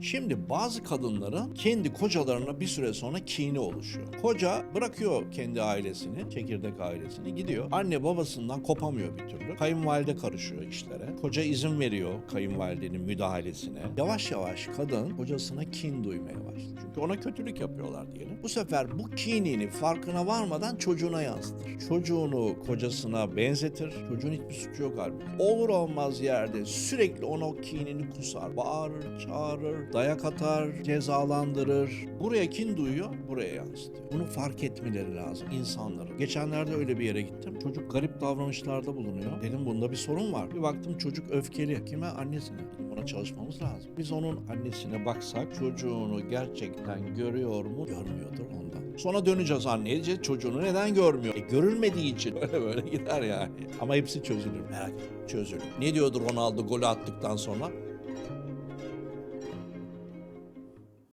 Şimdi bazı kadınların kendi kocalarına bir süre sonra kini oluşuyor. Koca bırakıyor kendi ailesini, çekirdek ailesini gidiyor. Anne babasından kopamıyor bir türlü. Kayınvalide karışıyor işlere. Koca izin veriyor kayınvalidenin müdahalesine. Yavaş yavaş kadın kocasına kin duymaya başlıyor. Çünkü ona kötülük yapıyorlar diyelim. Bu sefer bu kinini farkına varmadan çocuğuna yansıtır. Çocuğunu kocasına benzetir. Çocuğun hiçbir suçu yok halbuki. Olur olmaz yerde sürekli ona o kinini kusar. Bağırır, çağırır, dayak atar, cezalandırır. Buraya kin duyuyor, buraya yansıtıyor. Bunu fark etmeleri lazım insanların. Geçenlerde öyle bir yere gittim. Çocuk garip davranışlarda bulunuyor. Dedim bunda bir sorun var. Bir baktım çocuk öfkeli. Kime? Annesine. Dedim buna çalışmamız lazım. Biz onun annesine baksak çocuğunu gerçekten görüyor mu? Görmüyordur ondan. Sonra döneceğiz anneye çocuğunu neden görmüyor? E, görülmediği için öyle böyle gider yani. Ama hepsi çözülür merak etme çözülür. Ne diyordu Ronaldo golü attıktan sonra?